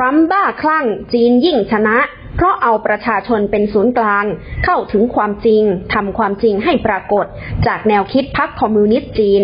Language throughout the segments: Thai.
รัมป์บ้าคลั่ง จีนยิ่งชนะ เพราะเอาประชาชนเป็นศูนย์กลาง เข้าถึงความจริงทำความจริงให้ปรากฏ จากแนวคิดพรรคคอมมิวนิสต์จีน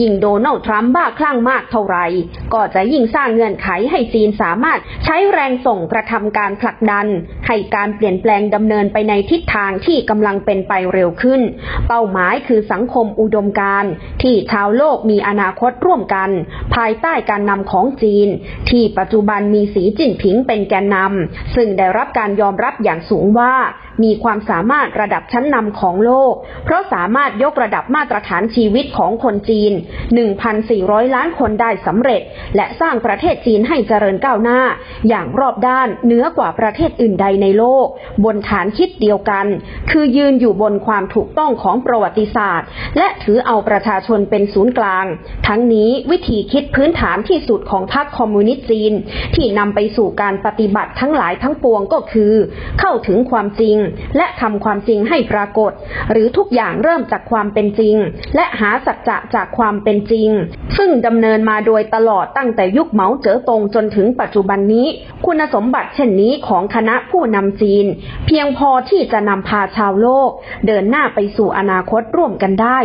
ยิ่งโดนัลด์ทรัมป์บ้าคลั่งมากเท่าไหร่ก็จะยิ่งสร้างเงื่อนไขให้จีนสามารถใช้แรงส่งกระทำการผลักดัน ให้การเปลี่ยนแปลงดำเนินไปในทิศทางที่กำลังเป็นไปเร็วขึ้น เป้าหมายคือสังคมอุดมการณ์ที่ชาวโลกมีอนาคตร่วมกัน ภายใต้การนำของจีน ที่ปัจจุบันมีสีจิ้นผิงเป็นแกนนำซึ่งได้รับการยอมรับอย่างสูงว่า มีความสามารถระดับชั้นนำของโลก เพราะสามารถยกระดับมาตรฐานชีวิตของคนจีน 1,400 ล้านคนได้สำเร็จ และสร้างประเทศจีนให้เจริญก้าวหน้า อย่างรอบด้านเหนือกว่าประเทศอื่นใดในโลก บนฐานคิดเดียวกัน คือยืนอยู่บนความถูกต้องของประวัติศาสตร์ และถือเอาประชาชนเป็นศูนย์กลาง ทั้งนี้วิธีคิดพื้นฐานที่สุดของพรรคคอมมิวนิสต์จีน ที่นำไปสู่การปฏิบัติทั้งหลายทั้งปวงก็คือ เข้าถึงความจริงและทำความจริงให้ปรากฏ หรือทุกอย่างเริ่มจากความเป็นจริง และหาสัจจะจากความเป็นจริง ซึ่งดำเนินมาโดยตลอดตั้งแต่ยุคเหมาเจ๋อตงจนถึงปัจจุบันนี้ คุณสมบัติเช่นนี้ของคณะผู้นำจีน เพียงพอที่จะนำพาชาวโลก เดินหน้าไปสู่อนาคตร่วมกันได้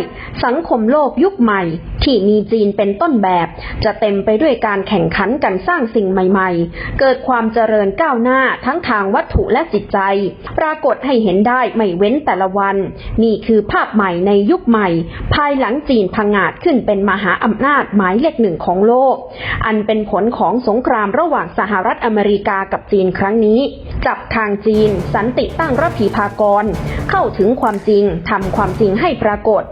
สังคมโลกยุคใหม่ ที่มีจีนเป็นต้นแบบ จะเต็มไปด้วยการแข่งขันกันสร้างสิ่งใหม่ ๆ เกิดความเจริญก้าวหน้าทั้งทางวัตถุและจิตใจ ปรากฏให้เห็นได้ไม่เว้นแต่ละวัน นี่คือภาพใหม่ในยุคใหม่ ภายหลังจีนพังงาดขึ้นเป็นมหาอำนาจหมายเลขหนึ่งของโลก อันเป็นผลของสงครามระหว่างสหรัฐอเมริกากับจีนครั้งนี้ จับทางจีน สันติตั้งระพีพากร เข้าถึงความจริงทำความจริงให้ปรากฏ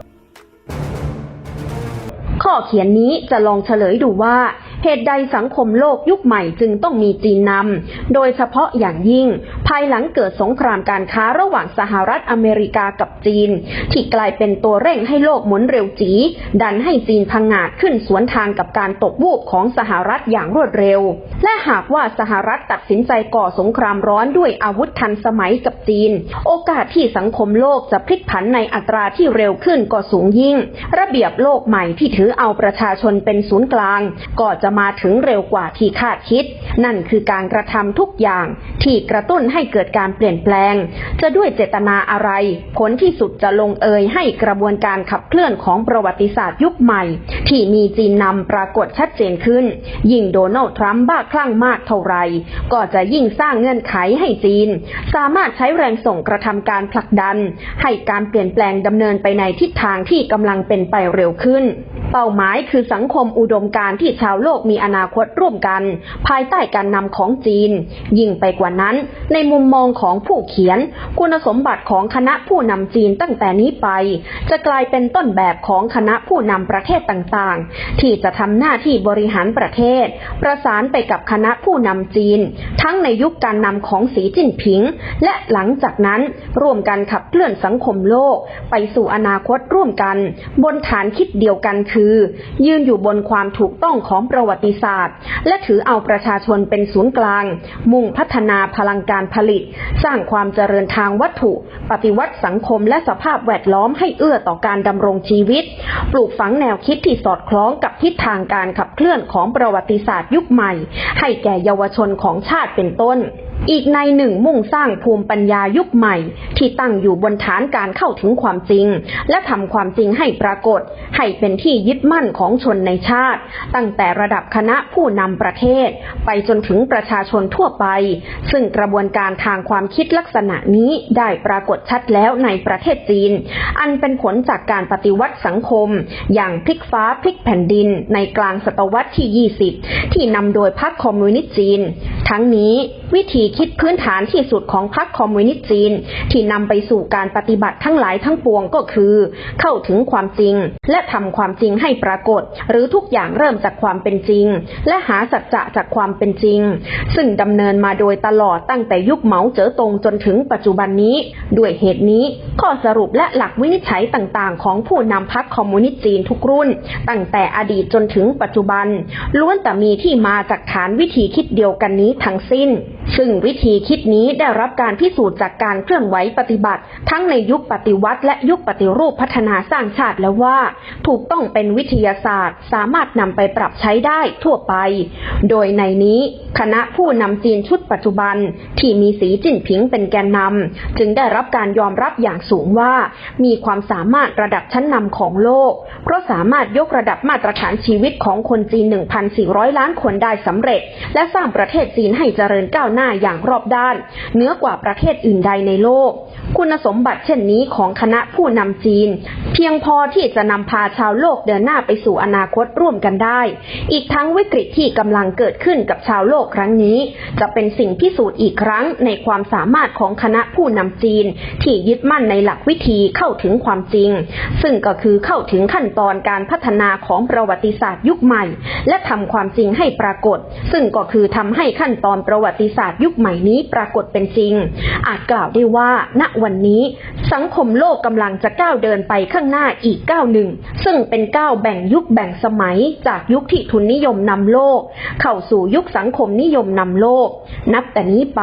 ข้อเขียนนี้จะลองเฉลยดูว่า เหตุใดสังคมโลกยุคใหม่จึงต้องมีจีนนำ โดยเฉพาะอย่างยิ่ง ภายหลังเกิดสงครามการค้าระหว่างสหรัฐอเมริกากับจีน ที่กลายเป็นตัวเร่งให้โลกหมุนเร็วจีดันให้จีนพังงาดขึ้นสวนทางกับการตกวูบของสหรัฐอย่างรวดเร็ว และหากว่าสหรัฐตัดสินใจก่อสงครามร้อนด้วยอาวุธทันสมัยกับจีน โอกาสที่สังคมโลกจะพลิกผันในอัตราที่เร็วขึ้นก็สูงยิ่ง ระเบียบโลกใหม่ที่ถือเอาประชาชนเป็นศูนย์กลาง ก็จะมาถึงเร็วกว่าที่คาดคิด นั่นคือการกระทำทุกอย่างที่กระตุ้นให้เกิดการเปลี่ยนแปลง จะด้วยเจตนาอะไร ผลที่สุดจะลงเอยให้กระบวนการขับเคลื่อนของประวัติศาสตร์ยุคใหม่ ที่มีจีนนำปรากฏชัดเจนขึ้น ยิ่งโดนัลด์ทรัมป์บ้าคลั่งมากเท่าไหร่ก็จะยิ่งสร้างเงื่อนไขให้จีน สามารถใช้แรงส่งกระทำการผลักดัน ให้การเปลี่ยนแปลงดำเนินไปในทิศทางที่กำลังเป็นไปเร็วขึ้น เป้าหมายคือสังคมอุดมการที่ชาวโลกมีอนาคตร่วมกัน ภายใต้การนำของจีน ยิ่งไปกว่านั้น ในมุมมองของผู้เขียน คุณสมบัติของคณะผู้นำจีนตั้งแต่นี้ไป จะกลายเป็นต้นแบบของคณะผู้นำประเทศต่างๆ ที่จะทำหน้าที่บริหารประเทศ ประสานไปกับคณะผู้นำจีน ทั้งในยุคการนำของสีจิ้นผิง และหลังจากนั้นร่วมกันขับเคลื่อนสังคมโลก ไปสู่อนาคตร่วมกัน บนฐานคิดเดียวกันคือคือ ยืนอยู่บนความถูกต้องของประวัติศาสตร์ และถือเอาประชาชนเป็นศูนย์กลาง มุ่งพัฒนาพลังการผลิต สร้างความเจริญทางวัตถุ ปฏิวัติสังคมและสภาพแวดล้อมให้เอื้อต่อการดำรงชีวิต ปลูกฝังแนวคิดที่สอดคล้องกับทิศทางการขับเคลื่อนของประวัติศาสตร์ยุคใหม่ ให้แก่เยาวชนของชาติเป็นต้น อีกในหนึ่งมุ่งสร้างภูมิปัญญายุคใหม่ ที่ตั้งอยู่บนฐานการเข้าถึงความจริง และทำความจริงให้ปรากฏ ให้เป็นที่ยึดมั่นของชนในชาติ ตั้งแต่ระดับคณะผู้นำประเทศ ไปจนถึงประชาชนทั่วไป ซึ่งกระบวนการทางความคิดลักษณะนี้ได้ปรากฏชัดแล้วในประเทศจีน อันเป็นผลจากการปฏิวัติสังคม อย่างพลิกฟ้าพลิกแผ่นดิน ในกลางศตวรรษที่ 20 ที่นำโดยพรรคคอมมิวนิสต์จีน ทั้งนี้ วิธีคิดพื้นฐานที่สุดของพรรคคอมมิวนิสต์จีน ที่นำไปสู่การปฏิบัติทั้งหลายทั้งปวงก็คือ เข้าถึงความจริง และทำความจริงให้ปรากฏ หรือทุกอย่างเริ่มจากความเป็นจริง และหาสัจจะจากความเป็นจริง ซึ่งดำเนินมาโดยตลอดตั้งแต่ยุคเหมาเจ๋อตงจนถึงปัจจุบันนี้ ด้วยเหตุนี้ ข้อสรุปและหลักวินิจฉัยต่างๆ ของผู้นำพรรคคอมมิวนิสต์จีนทุกรุ่น ตั้งแต่อดีตจนถึงปัจจุบัน ล้วนแต่มีที่มาจากฐานวิธีคิดเดียวกันนี้ทั้งสิ้นซึ่งวิธีคิดนี้ได้รับการพิสูจน์จากการเคลื่อนไหวปฏิบัติ ทั้งในยุคปฏิวัติและยุคปฏิรูปพัฒนาสร้างชาติแล้วว่า ถูกต้องเป็นวิทยาศาสตร์ สามารถนำไปปรับใช้ได้ทั่วไป โดยในนี้คณะผู้นำจีนชุดปัจจุบัน ที่มีสีจิ้นผิงเป็นแกนนำจึงได้รับการยอมรับอย่างสูงว่า มีความสามารถระดับชั้นนำของโลก เพราะสามารถยกระดับมาตรฐานชีวิตของคนจีน 1,400 ล้านคนได้สำเร็จ และสร้างประเทศจีนให้เจริญก้าวหน้าอย่างรอบด้าน เหนือกว่าประเทศอื่นใดในโลก คุณสมบัติเช่นนี้ของคณะผู้นำจีน เพียงพอที่จะนำพาชาวโลกเดินหน้าไปสู่อนาคตร่วมกันได้ อีกทั้งวิกฤตที่กำลังเกิดขึ้นกับชาวโลกครั้งนี้ จะเป็นสิ่งพิสูจน์อีกครั้งในความสามารถของคณะผู้นำจีน ที่ยึดมั่นในหลักวิธีเข้าถึงความจริง ซึ่งก็คือเข้าถึงขั้นตอนการพัฒนาของประวัติศาสตร์ยุคใหม่ และทำความจริงให้ปรากฏ ซึ่งก็คือทำให้ขั้นตอนประวัติศาสตร์ยุคใหม่นี้ปรากฏเป็นจริง อาจกล่าวได้ว่า ณวันนี้ สังคมโลกกำลังจะก้าวเดินไปข้างหน้าอีกก้าวหนึ่ง ซึ่งเป็นก้าวแบ่งยุคแบ่งสมัยจากยุคที่ทุนนิยมนำโลก เข้าสู่ยุคสังคมนิยมนำโลก นับแต่นี้ไป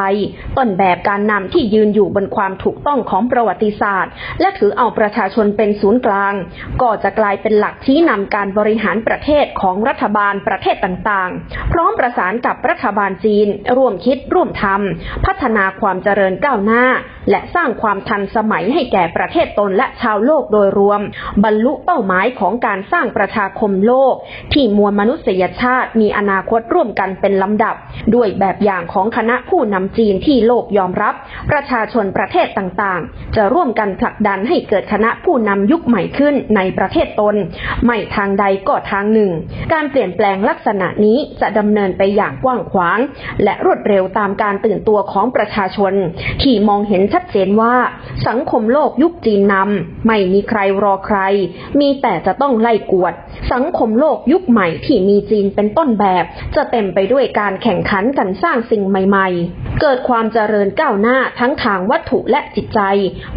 ต้นแบบการนำที่ยืนอยู่บนความถูกต้องของประวัติศาสตร์ และถือเอาประชาชนเป็นศูนย์กลาง ก็จะกลายเป็นหลักชี้นำการบริหารประเทศของรัฐบาลประเทศต่างๆ พร้อมประสานกับรัฐบาลจีน ร่วมคิดร่วมทำพัฒนาความเจริญก้าวหน้า และสร้างความทันสมัยให้แก่ประเทศตนและชาวโลกโดยรวม บรรลุเป้าหมายของการสร้างประชาคมโลก ที่มวลมนุษยชาติมีอนาคตร่วมกันเป็นลำดับ ด้วยแบบอย่างของคณะผู้นำจีนที่โลกยอมรับ ประชาชนประเทศต่างๆ จะร่วมกันผลักดันให้เกิดคณะผู้นำยุคใหม่ขึ้นในประเทศตน ไม่ทางใดก็ทางหนึ่ง การเปลี่ยนแปลงลักษณะนี้จะดำเนินไปอย่างกว้างขวาง และรวดเร็วตามการตื่นตัวของประชาชน ที่มองเห็นชัดเจนว่า สังคมโลกยุคจีนนำไม่มีใครรอใคร มีแต่จะต้องไล่กวด สังคมโลกยุคใหม่ที่มีจีนเป็นต้นแบบ จะเต็มไปด้วยการแข่งขันกันสร้างสิ่งใหม่ ๆเกิดความเจริญก้าวหน้าทั้งทางวัตถุและจิตใจ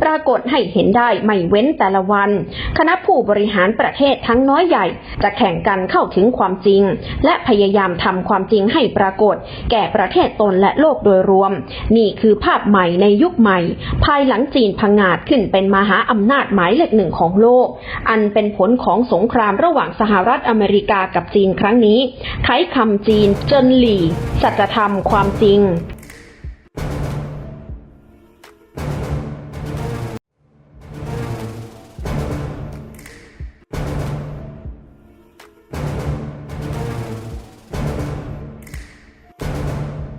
ปรากฏให้เห็นได้ไม่เว้นแต่ละวัน คณะผู้บริหารประเทศทั้งน้อยใหญ่ จะแข่งกันเข้าถึงความจริง และพยายามทำความจริงให้ปรากฏ แก่ประเทศตนและโลกโดยรวม นี่คือภาพใหม่ในยุคใหม่ ภายหลังจีนพังงาดขึ้นเป็นมหาอำนาจหมายเลขหนึ่งของโลก อันเป็นผลของสงครามระหว่างสหรัฐอเมริกากับจีนครั้งนี้ไขคำจีนเจินหลี่สัจธรรมความจริง